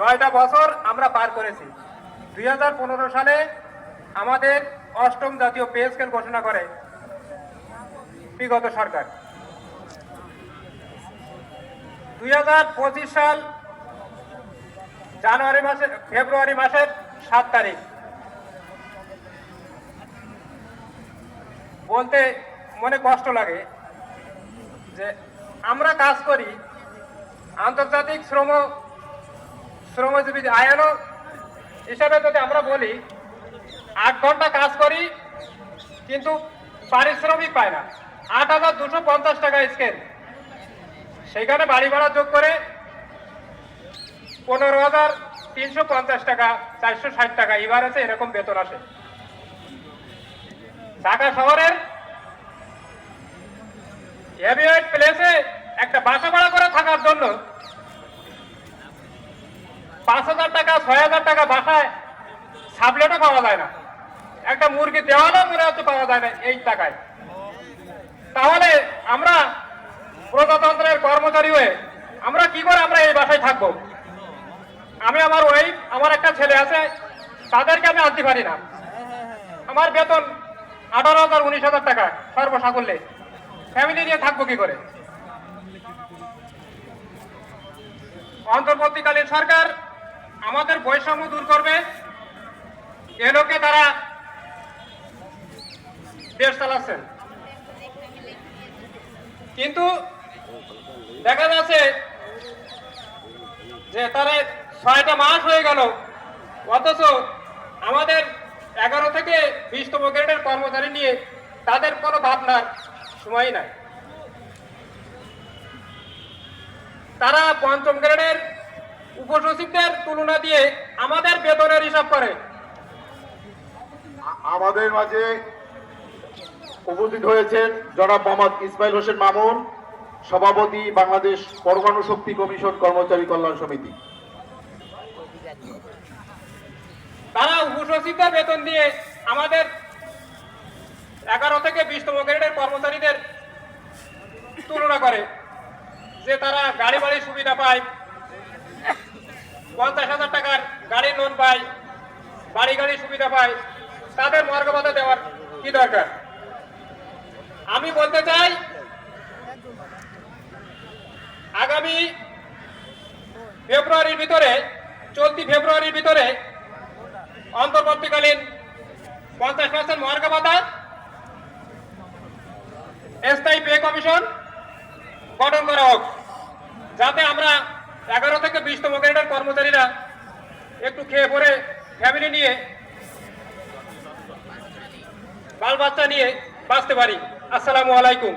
নয়টা বছর আমরা পার করেছি। দুই হাজার পনেরো সালে আমাদের অষ্টম জাতীয় পে স্কেল ঘোষণা করে বিগত সরকার। দুই হাজার পঁচিশ সাল জানুয়ারি মাসে, ফেব্রুয়ারি মাসের সাত তারিখ। বলতে মনে কষ্ট লাগে যে আমরা কাজ করি আন্তর্জাতিক শ্রম শ্রমজীবী আইএলও হিসাবে যদি আমরা বলি, আট ঘণ্টা কাজ করি, কিন্তু পারিশ্রমিক পায় না। আট হাজার দুশো পঞ্চাশ টাকা স্কেল। সেইখানে বাড়ি ভাড়া যোগ করে পনেরো হাজার তিনশো পঞ্চাশ টাকা, চারশো ষাট টাকা, এবার আছে এরকম বেতন আসে। ঢাকা শহরের প্লেসে একটা বাসা ভাড়া করে থাকার জন্য পাঁচ হাজার টাকা, ছয় হাজার টাকা বাসায় সাবলেটও পাওয়া যায় না। একটা মুরগি দেওয়ালও মনে হচ্ছে পাওয়া যায় না এই টাকায়। তাহলে আমরা প্রজাতন্ত্রের কর্মচারী হয়ে আমরা কি করে আমরা এই বাসায় থাকব? আমি আমার ওয়াইফ আমার একটা ছেলে আছে, তাদেরকে আমি আনতে পারি না। আমার বেতন আঠারো হাজার, উনিশ হাজার টাকা সর্বসাকুল্যে। ফ্যামিলি নিয়ে থাকব কি করে? অন্তর্বর্তীকালীন সরকার আমাদের বৈষম্য দূর করবে। এ লোকে তারা দেশ চালাচ্ছেন। কিন্তু দেখা যাচ্ছে যে তারা ছয়টা মাস হয়ে গেল। অথচ আমাদের এগারো থেকে বিশতম গ্রেডের কর্মচারী নিয়ে তাদের কোনো ভাবনার সময় নাই। তারা পঞ্চম গ্রেডের উপসচিবদের তুলনা দিয়ে আমাদের বেতনের হিসাব করে। আমাদের মাঝে উপস্থিত হয়েছেন জনাব মোহাম্মদ ইসমাইল হোসেন মামুন সভাপতি বাংলাদেশ পরমাণু শক্তি কমিশন কর্মচারী কল্যাণ সমিতি। তারা উপসচিবদের বেতন দিয়ে আমাদের এগারো থেকে বিশতম গ্রেডের কর্মচারীদের তুলনা করে যে তারা গাড়ি বাড়ির সুবিধা পায় পঞ্চাশ হাজার টাকার গাড়ির লোন পায় বাড়ি গাড়ির সুবিধা পায় তাদের মর্গবাদা দেওয়ার কি দরকার? আমি বলতে চাই, আগামী ফেব্রুয়ারির ভিতরে, চলতি ফেব্রুয়ারির ভিতরে অন্তর্বর্তীকালীন পঞ্চাশ পার্সেন্ট মহার্ঘ স্থায়ী পে কমিশন গঠন করা হোক, যাতে আমরা এগারো থেকে বিশতম গ্রেডের কর্মচারীরা একটু খেয়ে পরে ফ্যামিলি নিয়ে বাল বাচ্চা নিয়ে বাঁচতে পারি। আসসালামু আলাইকুম।